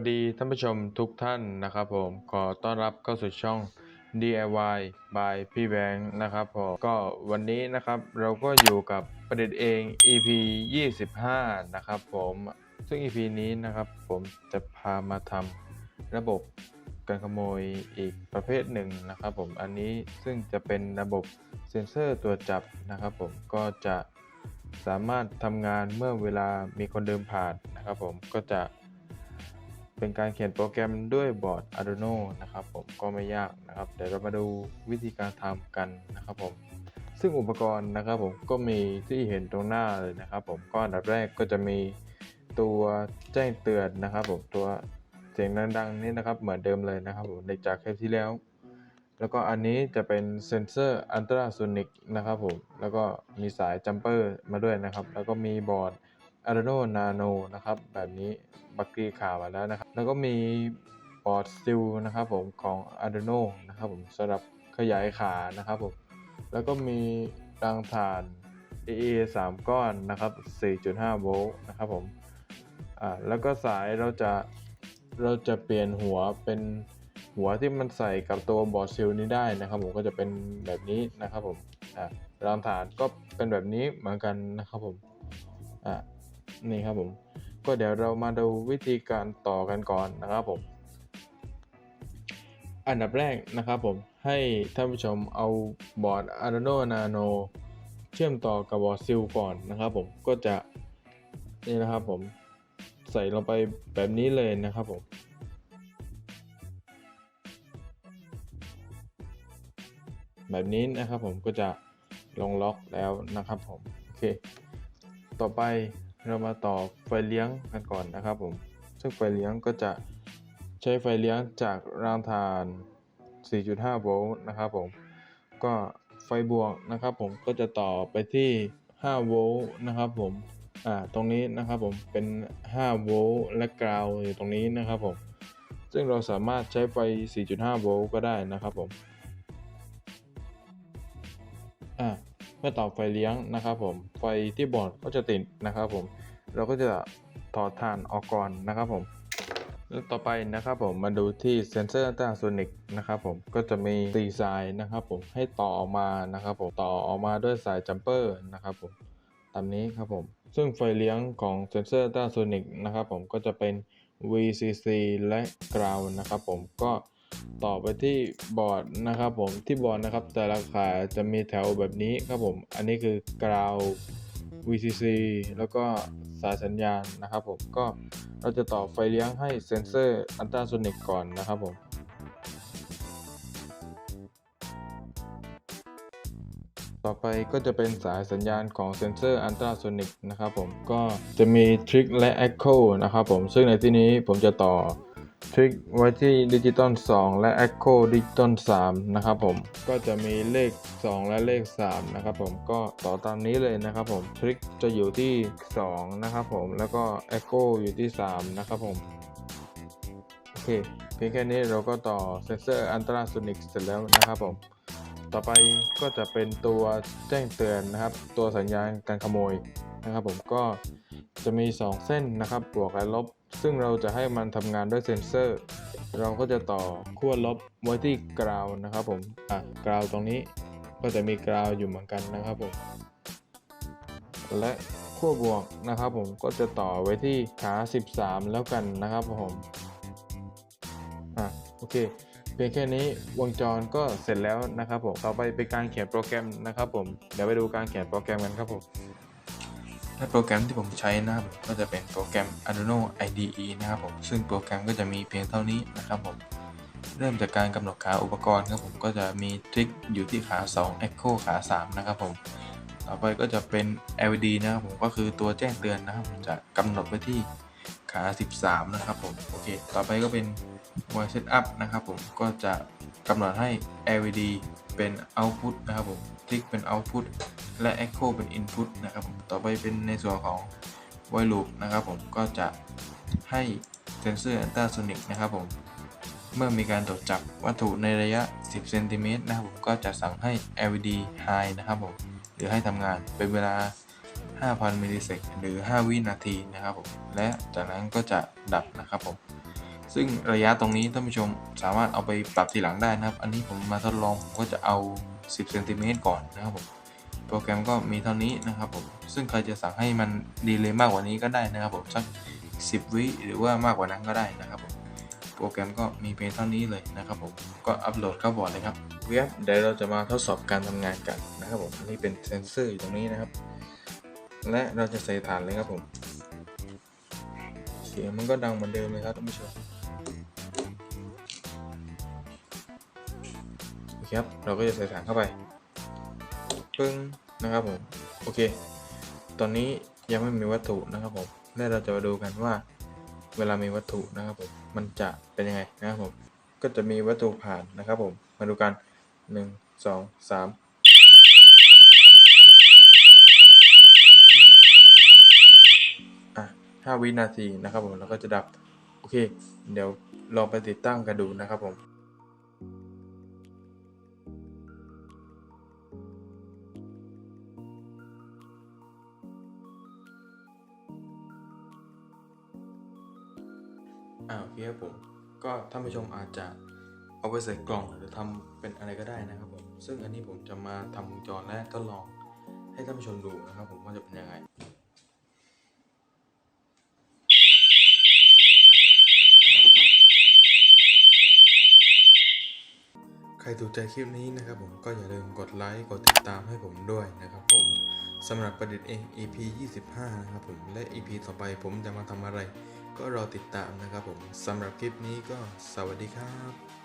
วัสดีท่านผู้ชมทุกท่านนะครับผมขอต้อนรับเข้าสู่ช่อง DIY by พี่แบงค์นะครับผมก็วันนี้นะครับเราก็อยู่กับประเด็นเอง EP 25 นะครับผมซึ่ง EP นี้นะครับผมจะพามาทำระบบการขโมยอีกประเภทหนึ่งนะครับผมอันนี้ซึ่งจะเป็นระบบเซ็นเซอร์ตัวจับนะครับผมก็จะสามารถทำงานเมื่อเวลามีคนเดินผ่านนะครับผมก็จะ เป็นการเขียนโปรแกรมด้วยบอร์ด Arduino นะครับผมก็ไม่ยากนะครับ เดี๋ยวเรามาดูวิธีการทำกันนะครับผม ซึ่งอุปกรณ์นะครับผมก็มีที่เห็นตรงหน้าเลยนะครับ ผมก็อันดับแรกก็จะมีตัวแจ้งเตือนนะครับ ผมตัวเสียงดังๆนี่นะครับ เหมือนเดิมเลยนะครับผมในจากเทปที่แล้ว แล้วก็อันนี้จะเป็นเซนเซอร์อัลตราโซนิกนะครับผมแล้วก็มีสายจัมเปอร์มาด้วยนะครับ แล้วก็มีบอร์ด Arduino Nano นะครับ แบบนี้บักกีข่าวมาแล้วนะครับ แล้วก็มีปอร์ตซิลนะครับผมของ Arduino นะครับผมสำหรับขยายขานะครับผมแล้วก็มีรางถ่าน AA 3 ก้อนนะครับ 4.5 โวลต์นะครับผมอ่าแล้วก็สายเราจะเราจะเปลี่ยนหัวเป็นหัวที่มันใส่กับตัวบอร์ดซิลนี้ได้นะครับผมก็จะเป็นแบบนี้นะครับผมอ่ารางฐานก็เป็นแบบนี้เหมือนกันนะครับผมอ่า นี่ครับผม ก็เดี๋ยวเรามาดูวิธีการต่อกันก่อนนะครับผม อันดับแรกนะครับผมให้ท่านผู้ชมเอาบอร์ด Arduino Nano เชื่อมต่อกับบอร์ดซิลก่อนนะครับผมก็จะนี่นะครับผมใส่ลงไปแบบนี้เลยนะครับผมแบบนี้นะครับผมก็จะลงล็อกแล้วนะครับผม โอเค ต่อไป เรามาต่อไฟเลี้ยงกันก่อนนะครับผม ซึ่งไฟเลี้ยงก็จะใช้ไฟเลี้ยงจากรางถ่าน 4.5 โวลต์นะครับผม ก็ไฟบวกนะครับผมก็จะต่อไปที่ 5 โวลต์นะครับผม อ่า ตรงนี้นะครับผมเป็น 5 โวลต์และกราวอยู่ตรงนี้นะครับผม ซึ่งเราสามารถใช้ไฟ 4.5 โวลต์ก็ได้นะครับผม เมื่อต่อไฟเลี้ยงนะครับผมไฟที่บอร์ดก็จะติดนะครับผมเราก็จะถอดถ่านออกก่อนนะครับผมแล้วต่อไปนะครับผมมาดูที่เซนเซอร์ตราโซนิกนะครับผมก็จะมีตีสายนะครับผมให้ต่อออกมานะครับผมต่อออกมาด้วยสายจัมเปอร์นะครับผมตามนี้ครับผมซึ่งไฟเลี้ยงของเซนเซอร์ตราโซนิกนะครับผมก็จะเป็น VCC และ ground นะครับผมก็ ต่อไปที่บอร์ดนะครับผมที่บอร์ดนะครับ แต่ละขาจะมีแถวแบบนี้ครับผม อันนี้คือ ground VCC แล้วก็สายสัญญาณนะครับผมก็เราจะต่อไฟเลี้ยงให้เซนเซอร์อัลตราโซนิกก่อนนะครับผมต่อไปก็จะเป็นสายสัญญาณของเซนเซอร์อัลตราโซนิกนะครับผมก็จะมีทริกและ Echo นะครับผมซึ่งในที่นี้ผมจะต่อ ทริกไว้ที่ดิจิตอล2และ Echo ดิจิตอล3นะครับผมก็จะมีเลข 2 และเลข 3 นะครับผมก็ต่อตามนี้เลยนะครับผมทริกจะอยู่ที่ 2 นะครับผมแล้วก็ Echo อยู่ที่ 3 นะครับผมโอเคเพียงแค่นี้เราก็ต่อเซนเซอร์อัลตราโซนิกเสร็จแล้วนะครับผมต่อไปก็จะเป็นตัวแจ้งเตือนนะครับ ตัวสัญญาณการขโมยนะครับผมก็จะมี 2 เส้นนะครับบวกและลบ ซึ่งเราจะให้มันทำงานด้วยเซ็นเซอร์ เราก็จะต่อขั้วลบไว้ที่กราวนะครับผมอะกราวตรงนี้ก็จะมีกราวอยู่เหมือนกันนะครับผม และขั้วบวกนะครับผมก็จะต่อไว้ที่ขา 13 แล้วกันนะครับผมอะโอเคเพียงแค่นี้วงจรก็เสร็จแล้วนะครับผมต่อไปเป็นการเขียนโปรแกรมนะครับผมเดี๋ยวไปดูการเขียนโปรแกรมกันครับผม และโปรแกรมที่ผมใช้นะครับก็จะเป็นโปรแกรม Arduino IDE นะครับผมซึ่งโปรแกรมก็จะมีเพียงเท่านี้นะครับผมเริ่มจากการกำหนดขาอุปกรณ์ครับผมก็จะมีทริกอยู่ที่ขา 2 Echo ขา 3 นะครับผมต่อไปก็จะเป็น LED นะครับผมก็คือตัวแจ้งเตือนนะครับผมจะกำหนดไว้ที่ขา 13 นะครับผมโอเค ต่อไปก็เป็น Y Setup นะครับผมก็จะกำหนดให้ LED เป็น Output นะครับผมคลิกเป็น Output และ Echo เป็น Input นะครับผมต่อไปเป็นในส่วนของ While Loop นะครับผมก็จะให้เซนเซอร์อัลตราโซนิกนะครับผมเมื่อมีการตรวจจับวัตถุในระยะ 10 เซนติเมตรนะครับผมก็จะสั่งให้ LED High นะครับผมหรือให้ทำงานเป็นเวลา 5,000 มิลลิเซกหรือ 5 วินาทีนะครับผมและจากนั้นก็จะดับนะครับผม ซึ่งระยะตรงนี้ท่านผู้ชมสามารถเอาไปปรับทีหลังได้นะครับ อันนี้ผมมาทดลองผมก็จะเอา 10 เซนติเมตรก่อนนะครับผม โปรแกรมก็มีเท่านี้นะครับผม ซึ่งใครจะสั่งให้มันดีเลยมากกว่านี้ก็ได้นะครับผมสัก 10 วิหรือว่ามากกว่านั้นก็ได้นะครับผม โปรแกรมก็มีเพียงเท่านี้เลยนะครับผม ก็อัปโหลดเข้าบอร์ดเลยครับเว็บเดี๋ยวเราจะมาทดสอบการทำงานกันนะครับผม อันนี่เป็นเซนเซอร์อยู่ตรงนี้นะครับ และเราจะใส่ฐานเลยครับผม เสียงมันก็ดังเหมือนเดิมเลยครับท่านผู้ชม ครับ เราก็จะใส่ฐานเข้าไป ปึ้ง นะครับผม โอเค ตอนนี้ยังไม่มีวัตถุนะครับผม และเราจะมาดูกันว่า เวลามีวัตถุนะครับผม มันจะเป็นยังไงนะครับผม ก็จะมีวัตถุผ่านนะครับผม มาดูกันหนึ่งสองสามอะห้าวินาทีนะครับผมแล้วก็จะดับ โอเค เดี๋ยวลองไปติดตั้งกันดูนะครับผม อ่าโอเคครับผม ก็ท่านผู้ชมอาจจะเอาไปใส่กล่องหรือทำเป็นอะไรก็ได้นะครับผม ซึ่งอันนี้ผมจะมาทำวงจรและทดลองให้ท่านผู้ชมดูนะครับผมว่าจะเป็นยังไงใครถูกใจคลิปนี้นะครับผมก็อย่าลืมกดไลค์กดติดตามให้ผมด้วยนะครับผมสำหรับประดิษฐ์เอง EP 25 นะครับผมและ EP ต่อไปผมจะมาทำอะไร ก็รอติดตามนะครับผมสำหรับคลิปนี้ก็สวัสดีครับ